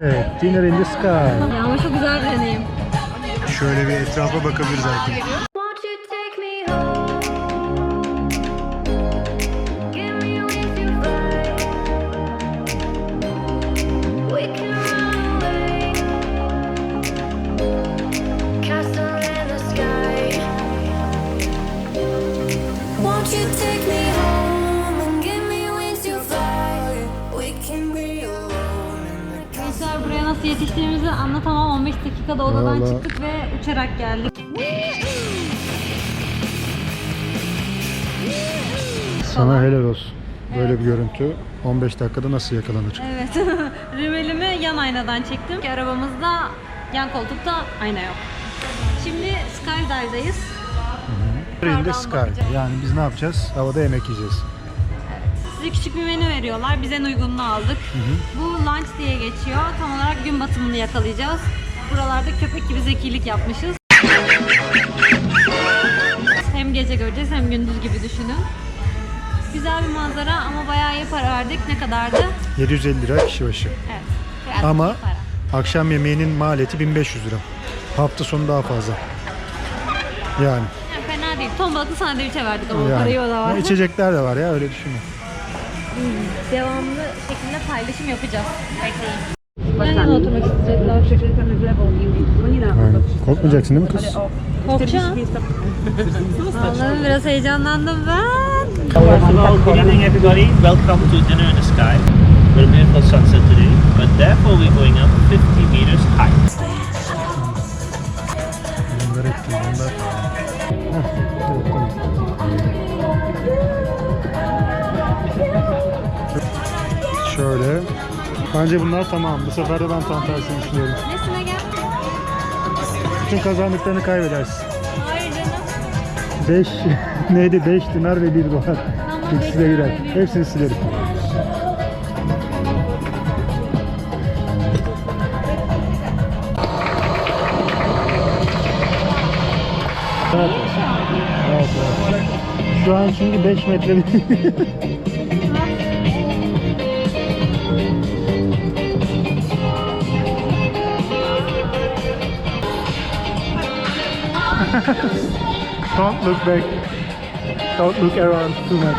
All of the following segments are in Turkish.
Evet, Dinner in the Sky. Ya ama çok güzel bir deneyim. Şöyle bir etrafa bakabiliriz artık. Nasıl yetiştiğimizi anlatamam. 15 dakikada odadan Vallahi. çıktık ve uçarak geldik. Sana helal olsun. Böyle bir görüntü 15 dakikada nasıl yakalanır? Evet. Rimelimi yan aynadan çektim. Ki arabamızda yan koltukta ayna yok. Şimdi Skydive'dayız. Yukarıdan Sky. bakacağız. Yani biz ne yapacağız? Havada yemek yiyeceğiz. Size küçük bir menü veriyorlar. Biz en uygununu aldık. Bu lunch diye geçiyor. Tam olarak gün batımını yakalayacağız. Buralarda köpek gibi zekilik yapmışız. Hem gece göreceğiz hem gündüz gibi düşünün. Güzel bir manzara ama bayağı iyi para verdik. Ne kadardı? 750 lira kişi başı. Evet. Ama akşam yemeğinin maliyeti 1500 lira. Hafta sonu daha fazla. Yani. Yani fena değil. Ton balıklı sandviçe verdik ama yani. parayı o da var. İçecekler de var ya öyle düşünün. Devamlı şekilde paylaşım yapacağız. Bekleyin. Yan yana oturmak isteyecekler. Yani. Korkmayacaksın değil mi kız? Korkacağım. Allah'ım biraz heyecanlandım ben. Hello, good evening everybody. Welcome to Dinner in the Sky. We're beautiful sunset today, but therefore we're going up 50 meters high. Bunlar etti. Bunlar. Heh, Bence bunlar tamam. Bu sefer de ben tam tersini düşünüyorum. Nesine gel? Bütün kazandıklarını kaybedersin. Hayır canım. 5 neydi? 5 dinar ve 1 dolar. Tamam, İkisi de bir. Hepsini silerim. Evet, evet. Şu an çünkü 5 metre Don't look back. Don't look around too much.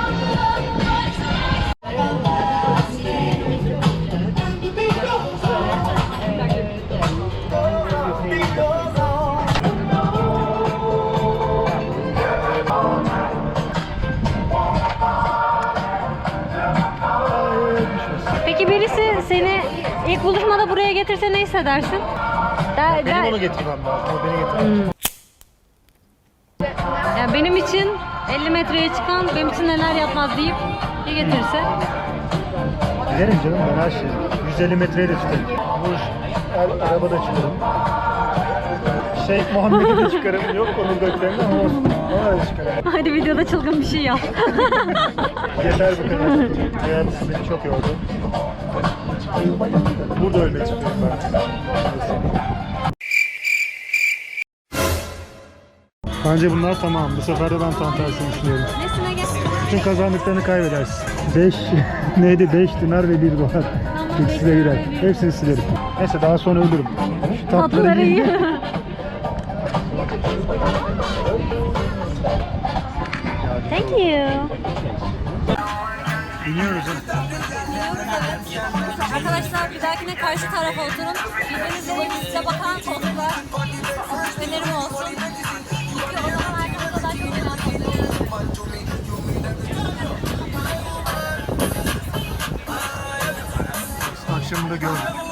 Peki birisi seni ilk buluşmada buraya getirse ne hissedersin? Der, Benim onu getirmem lazım. O beni getirmem. Ya 50 metreye çıkan benim için neler yapmaz deyip bir getirse. Giderim canım ben her şey. 150 metreye de çıkarım. Ar- arabada çıkarım. Şeyh Muhammed'i de çıkarım. Yok onun göklerinde ama olsun. Ona da çıkarım. Hadi videoda çılgın bir şey yap. Yeter bu kadar. Hayat beni çok yordu. Burada ölmek istiyorum ben. Bence bunlar tamam. Bu sefer de ben tam tersini düşünüyorum. Nesine gel? Bütün kazandıklarını kaybedersin. 5 neydi? 5 dinar ve 1 dolar. İkisi de girer. Hepsini silerim. Neyse daha sonra ölürüm. Şu Tatlıları iyi. Thank you. İniyoruz. Arkadaşlar bir dahakine karşı tarafa oturun. Birbirinize size bakan koltuklar. Önerim olsun. Akşamında gördüm.